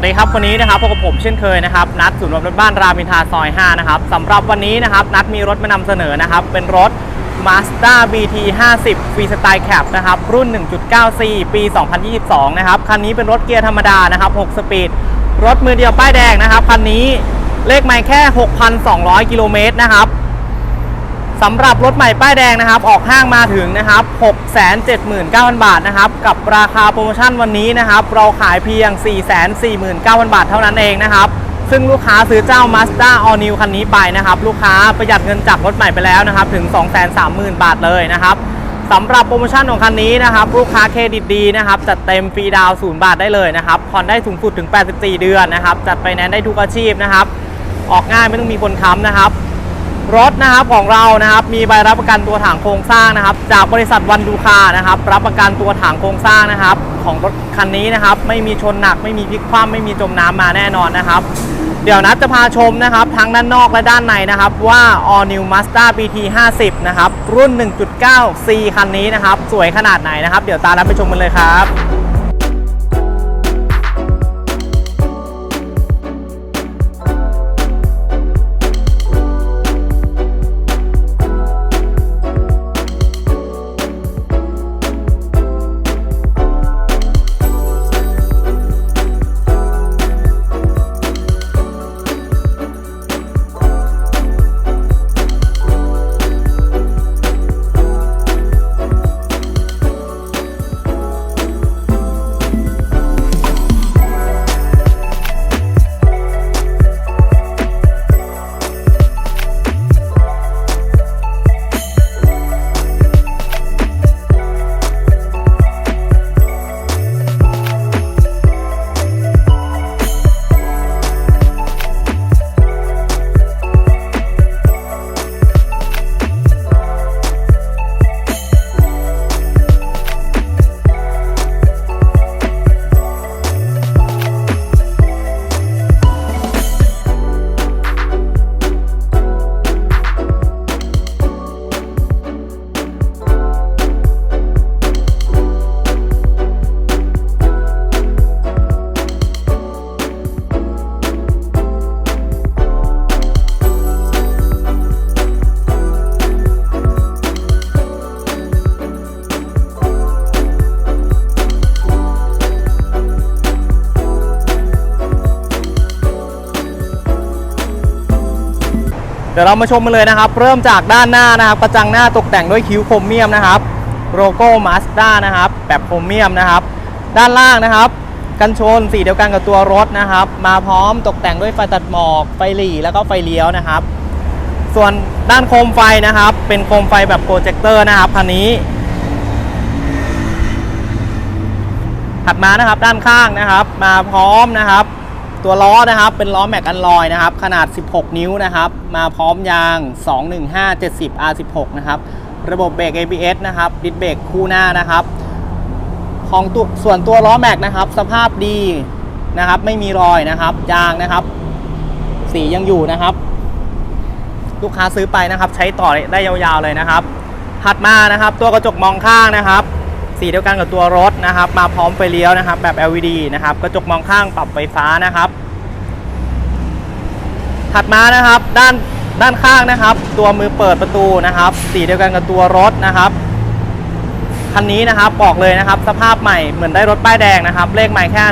สวัสดีครับวันนี้นะครับพบกับผมเช่นเคยนะครับนัดศูนย์รถบ้านรามินทาซอย 5 นะครับสำหรับวันนี้นะครับนัดมีรถมานำเสนอนะครับ เป็นรถ Mazda BT 50 Freestyle Cab นะครับ รุ่น 1.94ปี 2022 นะครับ คันนี้เป็นรถเกียร์ธรรมดานะครับ 6 สปีด รถมือเดียวป้ายแดงนะครับ คันนี้เลขไม่แค่ 6,200 กิโลเมตรนะครับ สำหรับรถใหม่ป้ายแดงนะครับ ออกห้างมาถึงนะครับ 679,000 บาทนะครับ กับราคาโปรโมชั่นวันนี้นะครับ เราขายเพียง 449,000 บาทเท่านั้นเองนะครับ ซึ่งลูกค้าซื้อเจ้า Mazda All New คันนี้ไปนะครับ ลูกค้าประหยัดเงินจากรถใหม่ไปแล้วนะครับ ถึง 230,000 บาทเลยนะครับสำหรับโปรโมชั่นของคันนี้นะครับ ลูกค้าเครดิตดีนะครับ จัดเต็มฟรีดาวน์0บาทได้เลยนะครับ ผ่อนได้สูงสุดถึง 84 เดือนนะครับ จัดไฟแนนซ์ได้ทุกอาชีพนะครับ ออกง่ายไม่ต้องมีคนค้ำนะครับ รถนะครับของเรานะครับมีใบรับประกันตัวถังโครงสร้างนะครับ จากบริษัทวันดูคานะครับ รับประกันตัวถังโครงสร้างนะครับ ของรถคันนี้นะครับ ไม่มีชนหนักไม่มีพลิกคว่ำไม่มีจมน้ำมาแน่นอนนะครับ เดี๋ยวนัดจะพาชมนะครับ ทั้งด้านนอกและด้านในนะครับ ว่า All New Mazda BT 50นะครับรุ่น 1.9 C คันนี้นะครับ สวยขนาดไหนนะครับ เดี๋ยวตามนัดไปชมกันเลยครับ เดี๋ยวเรามาชมกันเลยนะครับ เริ่มจากด้านหน้านะครับ กระจังหน้าตกแต่งด้วยคิ้วโครเมียมนะครับโลโก้มาสด้านะครับ แบบโครเมียมนะครับ ด้านล่างนะครับ กันชนสีเดียวกันกับตัวรถนะครับ มาพร้อมตกแต่งด้วยไฟตัดหมอก ไฟหลีแล้วก็ไฟเลี้ยวนะครับ ส่วนด้านโคมไฟนะครับ เป็นโคมไฟแบบโปรเจคเตอร์นะครับคันนี้ ถัดมานะครับด้านข้างนะครับ มาพร้อมนะครับ ตัวล้อนะครับเป็นล้อแม็กอันลอยนะครับ ขนาด 16 นิ้วนะครับ มาพร้อมยาง 215 70 R16 นะครับ ระบบเบรก ABS นะครับดิสเบรกคู่หน้านะครับ ของตัวส่วนตัวล้อแม็กนะครับ สภาพดีนะครับ ไม่มีรอยนะครับ ยางนะครับ สียังอยู่นะครับ ลูกค้าซื้อไปนะครับ ใช้ต่อได้ยาวๆเลยนะครับ ถัดมานะครับ ตัวกระจกมองข้างนะครับ สีเดียวกันกับตัวรถนะครับ มาพร้อมไฟเลี้ยวนะครับ แบบ LED นะครับกระจกมองข้างปรับไฟฟ้านะครับ ถัดมานะครับด้านด้านข้างนะครับ ตัวมือเปิดประตูนะครับ สีเดียวกันกับตัวรถนะครับคันนี้นะครับบอกเลยนะครับ สภาพใหม่เหมือนได้รถป้ายแดงนะครับ เลขใหม่แค่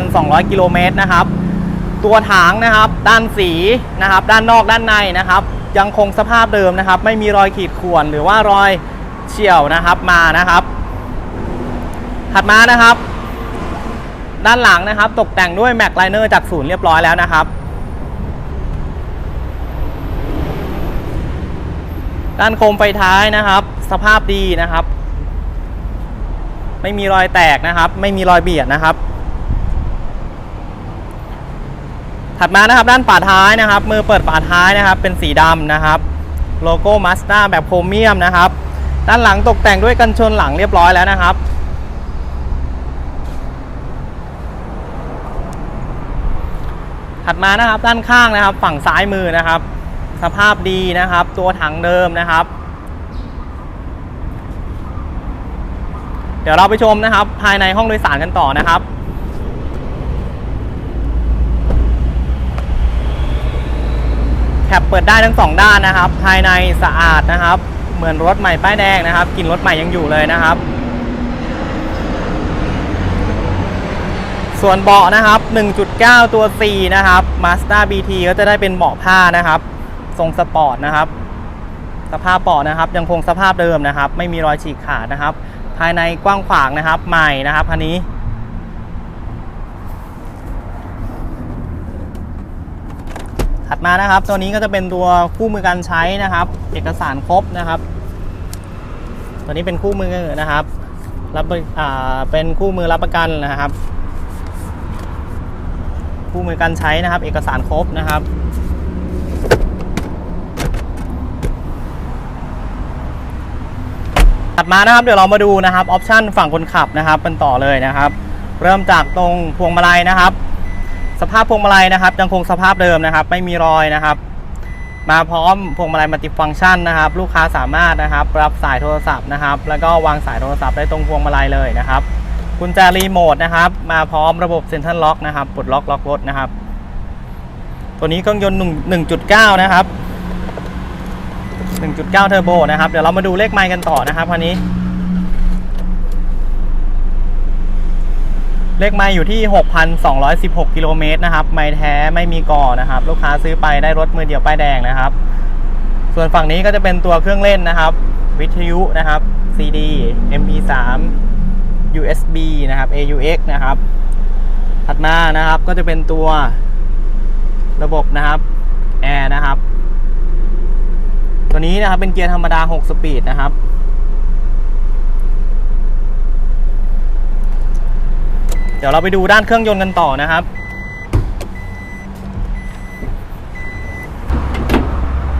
6,200 กิโลเมตรนะครับ ตัวถังนะครับ ด้านสีนะครับ ด้านนอกด้านในนะครับ ยังคงสภาพเดิมนะครับ ไม่มีรอยขีดข่วนหรือว่ารอยเฉี่ยวนะครับมานะครับ ถัดมานะครับ ด้านหลังนะครับ ตกแต่งด้วยแม็กไลเนอร์จากศูนย์เรียบร้อยแล้วนะครับ ด้านโคมไฟท้ายนะครับ สภาพดีนะครับ ไม่มีรอยแตกนะครับ ไม่มีรอยเบียดนะครับถัดมานะครับด้านฝาท้ายนะครับ มือเปิดฝาท้ายนะครับ เป็นสีดำนะครับ โลโก้มาสด้าแบบโครเมียมนะครับ ด้านหลังตกแต่งด้วยกันชนหลังเรียบร้อยแล้วนะครับ ถัดมานะครับด้านข้างนะครับ ฝั่งซ้ายมือนะครับ สภาพดีนะครับ ตัวถังเดิมนะครับ เดี๋ยวเราไปชมนะครับ ภายในห้องโดยสารกันต่อนะครับแคปเปิดได้ทั้งสองด้านนะครับ ภายในสะอาดนะครับ เหมือนรถใหม่ป้ายแดงนะครับกลิ่นรถใหม่ยังอยู่เลยนะครับ ส่วนเบาะนะครับ 1.9 ตัว C นะครับ Mazda BT ก็จะได้เป็นเบาะผ้านะครับ ทรงสปอร์ตนะครับ สภาพเบาะนะครับ ยังคงสภาพเดิมนะครับ ไม่มีรอยฉีกขาดนะครับ ภายในกว้างขวางนะครับ ใหม่นะครับคันนี้ถัดมานะครับ ตัวนี้ก็จะเป็นตัวคู่มือการใช้นะครับ เอกสารครบนะครับ ตัวนี้เป็นคู่มือนะครับรับเป็นคู่มือรับประกันนะครับ คู่มือการใช้นะครับ เอกสารครบนะครับถัดมานะครับเดี๋ยวเรามาดูนะครับออปชันฝั่งคนขับนะครับเป็นต่อเลยนะครับ เริ่มจากตรงพวงมาลัยนะครับ สภาพพวงมาลัยนะครับยังคงสภาพเดิมนะครับ ไม่มีรอยนะครับ มาพร้อมพวงมาลัยมัลติฟังก์ชันนะครับ ลูกค้าสามารถนะครับ รับสายโทรศัพท์นะครับ แล้วก็วางสายโทรศัพท์ได้ตรงพวงมาลัยเลยนะครับ กุญแจรีโมทนะครับ มาพร้อมระบบเซ็นทรัลล็อกนะครับปลดล็อกล็อกรถนะครับ ตัวนี้เครื่องยนต์1.9 นะครับ 1.9 เทอร์โบนะครับ เดี๋ยวเรามาดูเลขไมล์กันต่อนะครับคันนี้ เลขไมล์อยู่ที่ 6,216 กิโลเมตรนะครับ ไมล์แท้ไม่มีก่อนะครับ ลูกค้าซื้อไปได้รถมือเดียวป้ายแดงนะครับ ส่วนฝั่งนี้ก็จะเป็นตัวเครื่องเล่นนะครับ วิทยุนะครับ CD MP3 USB นะครับ AUX นะครับ ถัดมานะครับก็จะเป็นตัวระบบนะครับแอร์นะครับ ตัวนี้นะครับเป็นเกียร์ธรรมดา 6 สปีดนะครับ เดี๋ยวเราไปดูด้านเครื่องยนต์กันต่อนะครับ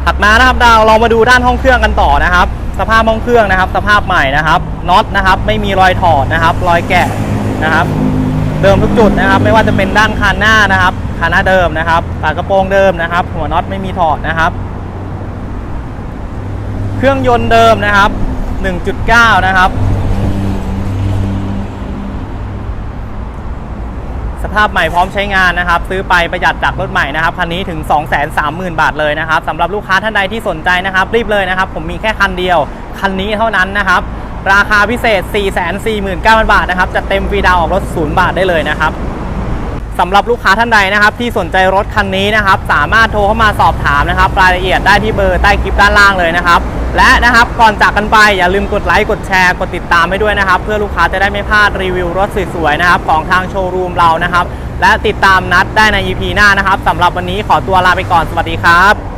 ถัดมานะครับดาวเรามาดูด้านห้องเครื่องกันต่อนะครับ สภาพห้องเครื่องนะครับ สภาพใหม่นะครับน็อตนะครับ ไม่มีรอยถอดนะครับ รอยแกะนะครับ เดิมทุกจุดนะครับ ไม่ว่าจะเป็นด้านคานหน้านะครับคานหน้าเดิมนะครับฝากระโปรงเดิมนะครับ หัวน็อตไม่มีถอดนะครับ เครื่องยนต์เดิมนะครับ 1.9 นะครับ สภาพใหม่พร้อมใช้งานนะครับ ซื้อไปประหยัดจากรถใหม่นะครับคันนี้ถึง 230,000 บาทเลยนะครับสำหรับลูกค้าท่านใดที่สนใจนะครับรีบเลยนะครับ ผมมีแค่คันเดียว คันนี้เท่านั้นนะครับ ราคาพิเศษ 449,000 บาทนะครับจะเต็มฟรีดาวออกรถ 0 บาทได้เลยนะครับ สำหรับลูกค้าท่านใดนะครับ ที่สนใจรถคันนี้นะครับ สามารถโทรเข้ามาสอบถามนะครับ รายละเอียดได้ที่เบอร์ใต้คลิปด้านล่างเลยนะครับ และนะครับก่อนจากกันไปอย่าลืมกดไลค์กดแชร์กดติดตามให้ด้วยนะครับ เพื่อลูกค้าจะได้ไม่พลาดรีวิวรถสวยๆนะครับของทางโชว์รูมเรานะครับ และติดตามนัดได้ใน EP หน้านะครับสำหรับวันนี้ขอตัวลาไปก่อนสวัสดีครับ